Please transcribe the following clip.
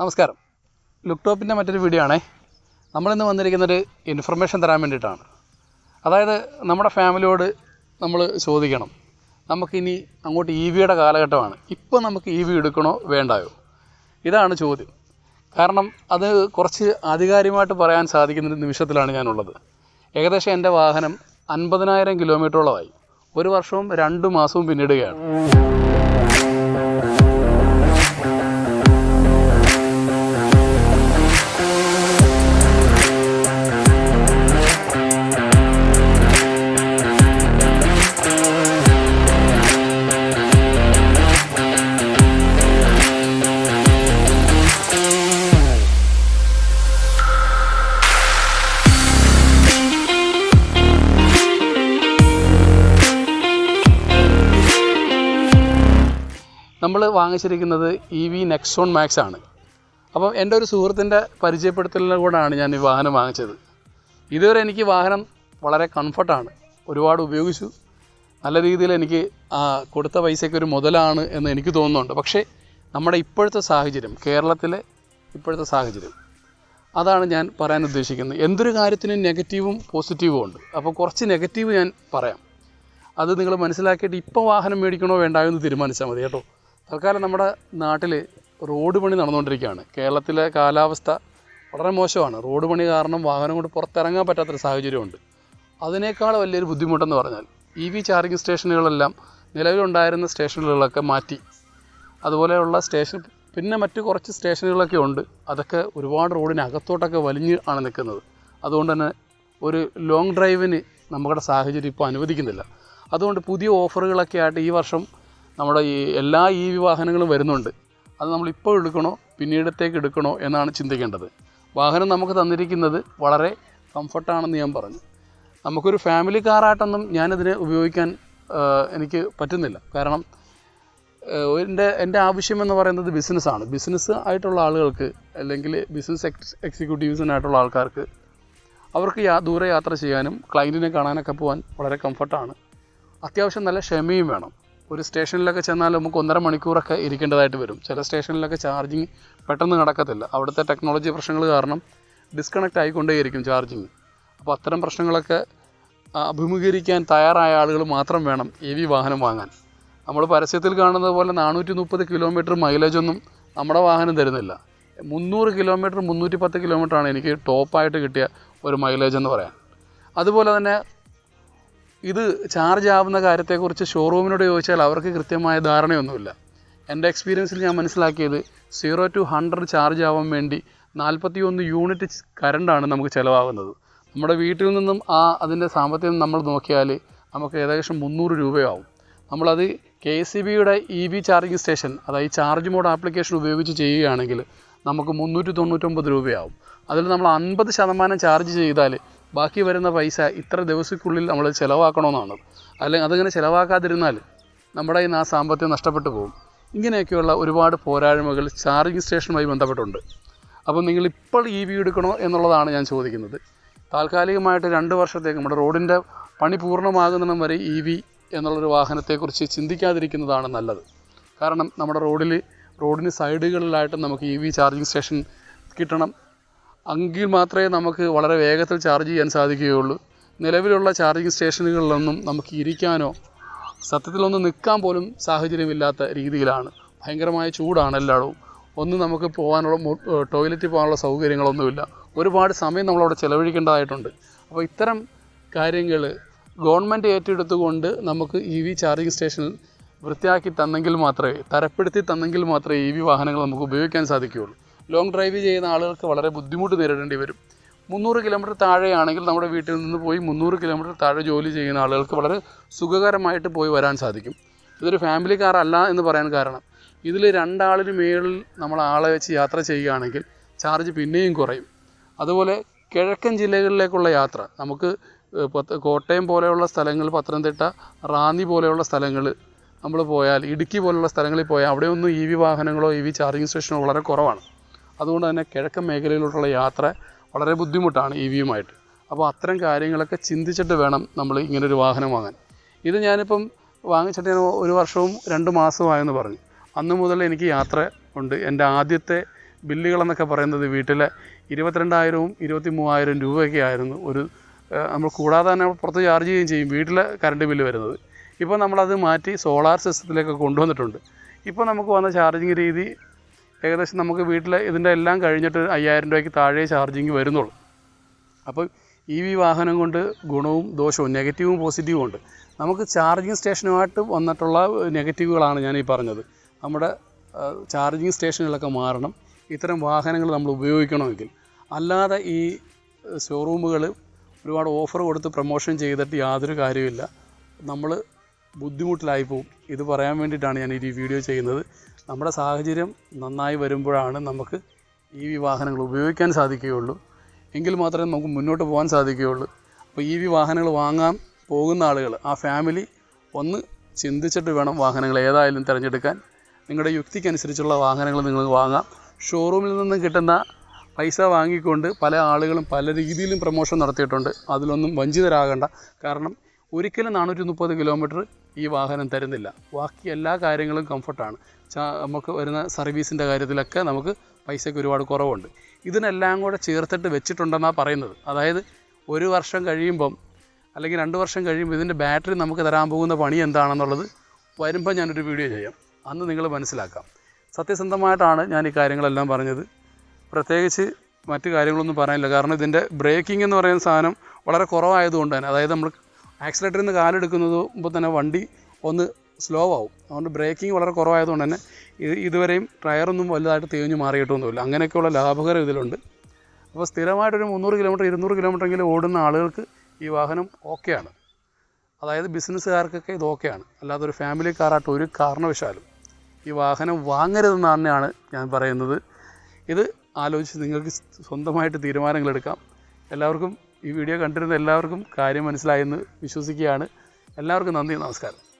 നമസ്കാരം. ലുക്ക് ടോപ്പിന്റെ മറ്റൊരു വീഡിയോ ആണേ. നമ്മളിന്ന് വന്നിരിക്കുന്നൊരു ഇൻഫർമേഷൻ തരാൻ വേണ്ടിയിട്ടാണ്. അതായത് നമ്മുടെ ഫാമിലിയോട് നമ്മൾ ചോദിക്കണം. നമുക്കിനി അങ്ങോട്ട് ഇ വിയുടെ കാലഘട്ടമാണ്. ഇപ്പോൾ നമുക്ക് ഇ വി എടുക്കണോ വേണ്ടായോ? ഇതാണ് ചോദ്യം. കാരണം അത് കുറച്ച് ആധികാരികമായിട്ട് പറയാൻ സാധിക്കുന്ന നിമിഷത്തിലാണ് ഞാനുള്ളത്. ഏകദേശം എന്റെ വാഹനം അൻപതിനായിരം കിലോമീറ്ററോളമായി ഒരു വർഷവും രണ്ട് മാസവും പിന്നിടുകയാണ്. നമ്മൾ വാങ്ങിച്ചിരിക്കുന്നത് ഇ വി നെക്സോൺ മാക്സ് ആണ്. അപ്പം എന്റെ ഒരു സുഹൃത്തിന്റെ പരിചയപ്പെടുത്തലിനെ കൂടാണ് ഞാൻ ഈ വാഹനം വാങ്ങിച്ചത്. ഇതുവരെ എനിക്ക് വാഹനം വളരെ കംഫർട്ടാണ് ഒരുപാട് ഉപയോഗിച്ചു. നല്ല രീതിയിൽ എനിക്ക് കൊടുത്ത പൈസയ്ക്ക് ഒരു മുതലാണ് എന്ന് എനിക്ക് തോന്നുന്നുണ്ട്. പക്ഷേ നമ്മുടെ ഇപ്പോഴത്തെ സാഹചര്യം കേരളത്തിലെ ഇപ്പോഴത്തെ സാഹചര്യം അതാണ് ഞാൻ പറയാൻ ഉദ്ദേശിക്കുന്നത്. എന്തൊരു കാര്യത്തിനും നെഗറ്റീവും പോസിറ്റീവും ഉണ്ട്. അപ്പോൾ കുറച്ച് നെഗറ്റീവ് ഞാൻ പറയാം. അത് നിങ്ങൾ മനസ്സിലാക്കിയിട്ട് ഇപ്പോൾ വാഹനം മേടിക്കണോ വേണ്ടായോ എന്ന് തീരുമാനിച്ചാൽ മതി കേട്ടോ. തൽക്കാലം നമ്മുടെ നാട്ടിൽ റോഡ് പണി നടന്നുകൊണ്ടിരിക്കുകയാണ്. കേരളത്തിലെ കാലാവസ്ഥ വളരെ മോശമാണ്. റോഡ് പണി കാരണം വാഹനം കൊണ്ട് പുറത്തിറങ്ങാൻ പറ്റാത്തൊരു സാഹചര്യമുണ്ട്. അതിനേക്കാൾ വലിയൊരു ബുദ്ധിമുട്ടെന്ന് പറഞ്ഞാൽ ഇ വി ചാർജിങ് സ്റ്റേഷനുകളെല്ലാം നിലവിലുണ്ടായിരുന്ന സ്റ്റേഷനുകളൊക്കെ മാറ്റി. അതുപോലെയുള്ള സ്റ്റേഷൻ പിന്നെ മറ്റു കുറച്ച് സ്റ്റേഷനുകളൊക്കെ ഉണ്ട്. അതൊക്കെ ഒരുപാട് റോഡിനകത്തോട്ടൊക്കെ വലിഞ്ഞ് ആണ് നിൽക്കുന്നത്. അതുകൊണ്ട് തന്നെ ഒരു ലോങ് ഡ്രൈവിന് നമ്മുടെ സാഹചര്യം ഇപ്പോൾ അനുവദിക്കുന്നില്ല. അതുകൊണ്ട് പുതിയ ഓഫറുകളൊക്കെ ആയിട്ട് ഈ വർഷം നമ്മുടെ ഈ എല്ലാ ഇ വാഹനങ്ങളും വരുന്നുണ്ട്. അത് നമ്മൾ ഇപ്പോൾ എടുക്കണോ പിന്നീടത്തേക്ക് എടുക്കണോ എന്നാണ് ചിന്തിക്കേണ്ടത്. വാഹനം നമുക്ക് തന്നിരിക്കുന്നത് വളരെ കംഫർട്ടാണെന്ന് ഞാൻ പറഞ്ഞു. നമുക്കൊരു ഫാമിലി കാറായിട്ടൊന്നും ഞാനിതിനെ ഉപയോഗിക്കാൻ എനിക്ക് പറ്റുന്നില്ല. കാരണം എന്റെ എന്റെ ആവശ്യം എന്ന് പറയുന്നത് ബിസിനസ്സാണ്. ബിസിനസ് ആയിട്ടുള്ള ആളുകൾക്ക് അല്ലെങ്കിൽ ബിസിനസ് എക്സ് എക്സിക്യൂട്ടീവ്സിനായിട്ടുള്ള ആൾക്കാർക്ക് അവർക്ക് യാ ദൂരെ യാത്ര ചെയ്യാനും ക്ലയന്റിനെ കാണാനൊക്കെ പോകാൻ വളരെ കംഫർട്ടാണ്. അത്യാവശ്യം നല്ല ക്ഷമയും വേണം. ഒരു സ്റ്റേഷനിലൊക്കെ ചെന്നാൽ നമുക്ക് ഒന്നര മണിക്കൂറൊക്കെ ഇരിക്കേണ്ടതായിട്ട് വരും. ചില സ്റ്റേഷനിലൊക്കെ ചാർജിങ് പെട്ടെന്ന് നടക്കത്തില്ല. അവിടുത്തെ ടെക്നോളജി പ്രശ്നങ്ങൾ കാരണം ഡിസ്കണക്റ്റ് ആയിക്കൊണ്ടേയിരിക്കും ചാർജിങ് അപ്പോൾ അത്തരം പ്രശ്നങ്ങളൊക്കെ അഭിമുഖീകരിക്കാൻ തയ്യാറായ ആളുകൾ മാത്രം വേണം എ വി വാഹനം വാങ്ങാൻ. നമ്മൾ പരസ്യത്തിൽ കാണുന്നത് പോലെ നാനൂറ്റി മുപ്പത് കിലോമീറ്റർ മൈലേജൊന്നും നമ്മുടെ വാഹനം തരുന്നില്ല. മുന്നൂറ് കിലോമീറ്റർ മുന്നൂറ്റി പത്ത് കിലോമീറ്ററാണ് എനിക്ക് ടോപ്പായിട്ട് കിട്ടിയ ഒരു മൈലേജ് എന്ന് പറയാൻ. അതുപോലെ തന്നെ ഇത് ചാർജ് ആവുന്ന കാര്യത്തെക്കുറിച്ച് ഷോറൂമിനോട് ചോദിച്ചാൽ അവർക്ക് കൃത്യമായ ധാരണയൊന്നുമില്ല. എന്റെ എക്സ്പീരിയൻസിൽ ഞാൻ മനസ്സിലാക്കിയത് സീറോ ടു ഹൺഡ്രഡ് ചാർജ് ആവാൻ വേണ്ടി നാൽപ്പത്തി ഒന്ന് യൂണിറ്റ് കറണ്ടാണ് നമുക്ക് ചിലവാകുന്നത്. നമ്മുടെ വീട്ടിൽ നിന്നും ആ അതിന്റെ സാമ്പത്തികം നമ്മൾ നോക്കിയാൽ നമുക്ക് ഏകദേശം മുന്നൂറ് രൂപയാവും. നമ്മളത് കെ സി ബിയുടെ ഇ വി ചാർജിങ് സ്റ്റേഷൻ അതായത് ചാർജ് മോഡ് ആപ്ലിക്കേഷൻ ഉപയോഗിച്ച് ചെയ്യുകയാണെങ്കിൽ നമുക്ക് മുന്നൂറ്റി തൊണ്ണൂറ്റൊമ്പത് രൂപയാവും. അതിൽ നമ്മൾ അൻപത് ശതമാനം ചാർജ് ചെയ്താൽ ബാക്കി വരുന്ന പൈസ ഇത്ര ദിവസക്കുള്ളിൽ നമ്മൾ ചിലവാക്കണമെന്നാണ് അല്ലെങ്കിൽ അതങ്ങനെ ചിലവാക്കാതിരുന്നാൽ നമ്മുടെ നിന്ന് ആ സാമ്പത്തികം നഷ്ടപ്പെട്ടു പോകും. ഇങ്ങനെയൊക്കെയുള്ള ഒരുപാട് പോരായ്മകൾ ചാർജിങ് സ്റ്റേഷനുമായി ബന്ധപ്പെട്ടുണ്ട്. അപ്പോൾ നിങ്ങൾ ഇപ്പോൾ ഇ വി എടുക്കണോ എന്നുള്ളതാണ് ഞാൻ ചോദിക്കുന്നത്. താൽക്കാലികമായിട്ട് രണ്ട് വർഷത്തേക്ക് നമ്മുടെ റോഡിന്റെ പണി പൂർണമാകുന്നിടം വരെ ഇ വി എന്നുള്ളൊരു വാഹനത്തെക്കുറിച്ച് ചിന്തിക്കാതിരിക്കുന്നതാണ് നല്ലത്. കാരണം നമ്മുടെ റോഡിൽ റോഡിന് സൈഡുകളിലായിട്ട് നമുക്ക് ഇ വി ചാർജിങ് സ്റ്റേഷൻ കിട്ടണം. എങ്കിൽ മാത്രമേ നമുക്ക് വളരെ വേഗത്തിൽ ചാർജ് ചെയ്യാൻ സാധിക്കുകയുള്ളൂ. നിലവിലുള്ള ചാർജിങ് സ്റ്റേഷനുകളിലൊന്നും നമുക്ക് ഇരിക്കാനോ സത്യത്തിലൊന്നും നിൽക്കാൻ പോലും സാഹചര്യമില്ലാത്ത രീതിയിലാണ്. ഭയങ്കരമായ ചൂടാണ് എല്ലായിടവും. ഒന്നും നമുക്ക് പോകാനുള്ള ടോയ്ലറ്റിൽ പോകാനുള്ള സൗകര്യങ്ങളൊന്നുമില്ല. ഒരുപാട് സമയം നമ്മളവിടെ ചിലവഴിക്കേണ്ടതായിട്ടുണ്ട്. അപ്പോൾ ഇത്തരം കാര്യങ്ങൾ ഗവൺമെന്റ് ഏറ്റെടുത്തുകൊണ്ട് നമുക്ക് ഇ വി ചാർജിങ് സ്റ്റേഷൻ വൃത്തിയാക്കി തന്നെങ്കിൽ മാത്രമേ തരപ്പെടുത്തി തന്നെങ്കിൽ മാത്രമേ ഇ വി വാഹനങ്ങൾ നമുക്ക് ഉപയോഗിക്കാൻ സാധിക്കുകയുള്ളൂ. ലോങ് ഡ്രൈവ് ചെയ്യുന്ന ആളുകൾക്ക് വളരെ ബുദ്ധിമുട്ട് നേരിടേണ്ടി വരും. മുന്നൂറ് കിലോമീറ്റർ താഴെയാണെങ്കിൽ നമ്മുടെ വീട്ടിൽ നിന്ന് പോയി മുന്നൂറ് കിലോമീറ്റർ താഴെ ജോലി ചെയ്യുന്ന ആളുകൾക്ക് വളരെ സുഖകരമായിട്ട് പോയി വരാൻ സാധിക്കും. ഇതൊരു ഫാമിലി കാർ അല്ല എന്ന് പറയാൻ കാരണം. ഇതിൽ രണ്ടാളിന് മേളിൽ നമ്മൾ ആളെ വെച്ച് യാത്ര ചെയ്യുകയാണെങ്കിൽ ചാർജ് പിന്നെയും കുറയും. അതുപോലെ കിഴക്കൻ ജില്ലകളിലേക്കുള്ള യാത്ര നമുക്ക് കോട്ടയം പോലെയുള്ള സ്ഥലങ്ങൾ പത്തനംതിട്ട റാന്നി പോലെയുള്ള സ്ഥലങ്ങൾ നമ്മൾ പോയാൽ ഇടുക്കി പോലുള്ള സ്ഥലങ്ങളിൽ പോയാൽ അവിടെയൊന്നും ഇ വി വാഹനങ്ങളോ ഇ വി ചാർജിങ് സ്റ്റേഷനോ വളരെ കുറവാണ്. അതുകൊണ്ട് തന്നെ കിഴക്കൻ മേഖലയിലോട്ടുള്ള യാത്ര വളരെ ബുദ്ധിമുട്ടാണ് ഇ വിയുമായിട്ട്. അപ്പോൾ അത്തരം കാര്യങ്ങളൊക്കെ ചിന്തിച്ചിട്ട് വേണം നമ്മൾ ഇങ്ങനൊരു വാഹനം വാങ്ങാൻ. ഇത് ഞാനിപ്പം വാങ്ങിച്ചിട്ട് ഞാൻ ഒരു വർഷവും രണ്ട് മാസമായെന്ന് പറഞ്ഞു. അന്ന് മുതൽ എനിക്ക് യാത്ര ഉണ്ട്. എന്റെ ആദ്യത്തെ ബില്ലുകളെന്നൊക്കെ പറയുന്നത് വീട്ടിലെ ഇരുപത്തിരണ്ടായിരവും ഇരുപത്തി മൂവായിരം രൂപയൊക്കെ ആയിരുന്നു ഒരു നമ്മൾ കൂടാതെ തന്നെ പുറത്ത് ചാർജ് ചെയ്യുകയും ചെയ്യും വീട്ടിലെ കറണ്ട് ബില്ല് വരുന്നത്. ഇപ്പോൾ നമ്മളത് മാറ്റി സോളാർ സിസ്റ്റത്തിലേക്ക് കൊണ്ടുവന്നിട്ടുണ്ട്. ഇപ്പോൾ നമുക്ക് വന്ന ചാർജിങ് രീതി ഏകദേശം നമുക്ക് വീട്ടിൽ ഇതിന്റെ എല്ലാം കഴിഞ്ഞിട്ട് അയ്യായിരം രൂപയ്ക്ക് താഴെ ചാർജിങ് വരുന്നുള്ളൂ. അപ്പം ഇ വി വാഹനം കൊണ്ട് ഗുണവും ദോഷവും നെഗറ്റീവും പോസിറ്റീവും ഉണ്ട്. നമുക്ക് ചാർജിങ് സ്റ്റേഷനുമായിട്ട് വന്നിട്ടുള്ള നെഗറ്റീവുകളാണ് ഞാൻ ഈ പറഞ്ഞത്. നമ്മുടെ ചാർജിങ് സ്റ്റേഷനുകളൊക്കെ മാറണം. ഇത്തരം വാഹനങ്ങൾ നമ്മൾ ഉപയോഗിക്കണമെങ്കിൽ. അല്ലാതെ ഈ ഷോറൂമുകൾ ഒരുപാട് ഓഫർ കൊടുത്ത് പ്രൊമോഷൻ ചെയ്തിട്ട് യാതൊരു കാര്യമില്ല നമ്മൾ ബുദ്ധിമുട്ടിലായി പോകും ഇത് പറയാൻ വേണ്ടിയിട്ടാണ് ഞാൻ ഈ വീഡിയോ ചെയ്യുന്നത്. നമ്മുടെ സാഹചര്യം നന്നായി വരുമ്പോഴാണ് നമുക്ക് ഈ വി വാഹനങ്ങൾ ഉപയോഗിക്കാൻ സാധിക്കുകയുള്ളൂ. എങ്കിൽ മാത്രമേ നമുക്ക് മുന്നോട്ട് പോകാൻ സാധിക്കുകയുള്ളൂ. അപ്പോൾ ഈ വി വാഹനങ്ങൾ വാങ്ങാൻ പോകുന്ന ആളുകൾ ആ ഫാമിലി ഒന്ന് ചിന്തിച്ചിട്ട് വേണം വാഹനങ്ങൾ ഏതായാലും തിരഞ്ഞെടുക്കാൻ. നിങ്ങളുടെ യുക്തിക്കനുസരിച്ചുള്ള വാഹനങ്ങൾ നിങ്ങൾ വാങ്ങാം. ഷോറൂമിൽ നിന്ന് കിട്ടുന്ന പൈസ വാങ്ങിക്കൊണ്ട് പല ആളുകളും പല രീതിയിലും പ്രൊമോഷൻ നടത്തിയിട്ടുണ്ട്. അതിലൊന്നും വഞ്ചിതരാകണ്ട. കാരണം ഒരിക്കലും നാനൂറ്റി മുപ്പത് കിലോമീറ്റർ ഈ വാഹനം തരുന്നില്ല. ബാക്കി എല്ലാ കാര്യങ്ങളും കംഫർട്ടാണ് നമുക്ക് വരുന്ന സർവീസിന്റെ കാര്യത്തിലൊക്കെ നമുക്ക് പൈസയ്ക്ക് ഒരുപാട് കുറവുണ്ട്. ഇതിനെല്ലാം കൂടെ ചേർത്തിട്ട് വെച്ചിട്ടുണ്ടെന്നാണ് പറയുന്നത്. അതായത് ഒരു വർഷം കഴിയുമ്പം അല്ലെങ്കിൽ രണ്ട് വർഷം കഴിയുമ്പോൾ ഇതിന്റെ ബാറ്ററി നമുക്ക് തരാൻ പോകുന്ന പണി എന്താണെന്നുള്ളത് വരുമ്പോൾ ഞാനൊരു വീഡിയോ ചെയ്യാം. അന്ന് നിങ്ങൾ മനസ്സിലാക്കാം. സത്യസന്ധമായിട്ടാണ് ഞാൻ ഈ കാര്യങ്ങളെല്ലാം പറഞ്ഞത്. പ്രത്യേകിച്ച് മറ്റു കാര്യങ്ങളൊന്നും പറയാനില്ല. കാരണം ഇതിന്റെ ബ്രേക്കിംഗ് എന്ന് പറയുന്ന സാധനം വളരെ കുറവായതുകൊണ്ട് തന്നെ. അതായത് നമ്മൾ ആക്സിലേറ്ററിൽ നിന്ന് കാലെടുക്കുന്നത് മുമ്പ് തന്നെ വണ്ടി ഒന്ന് സ്ലോ ആവും. അതുകൊണ്ട് ബ്രേക്കിംഗ് വളരെ കുറവായതുകൊണ്ട് തന്നെ ഇത് ഇതുവരെയും ടയറൊന്നും വലുതായിട്ട് തേഞ്ഞു മാറിയിട്ടൊന്നുമില്ല. അങ്ങനെയൊക്കെയുള്ള ലാഭകരം ഇതിലുണ്ട്. അപ്പോൾ സ്ഥിരമായിട്ടൊരു മുന്നൂറ് കിലോമീറ്റർ ഇരുന്നൂറ് കിലോമീറ്റർ എങ്കിലും ഓടുന്ന ആളുകൾക്ക് ഈ വാഹനം ഓക്കെയാണ് അതായത് ബിസിനസ്സുകാർക്കൊക്കെ ഇത് ഓക്കെയാണ് അല്ലാതെ ഒരു ഫാമിലി കാറായിട്ട് ഒരു കാരണവശാലും ഈ വാഹനം വാങ്ങരുതെന്ന് തന്നെയാണ് ഞാൻ പറയുന്നത്. ഇത് ആലോചിച്ച് നിങ്ങൾക്ക് സ്വന്തമായിട്ട് തീരുമാനങ്ങളെടുക്കാം. എല്ലാവർക്കും ഈ വീഡിയോ കണ്ടിരുന്ന എല്ലാവർക്കും കാര്യം മനസ്സിലായെന്ന് വിശ്വസിക്കുകയാണ്. എല്ലാവർക്കും നന്ദി നമസ്കാരം.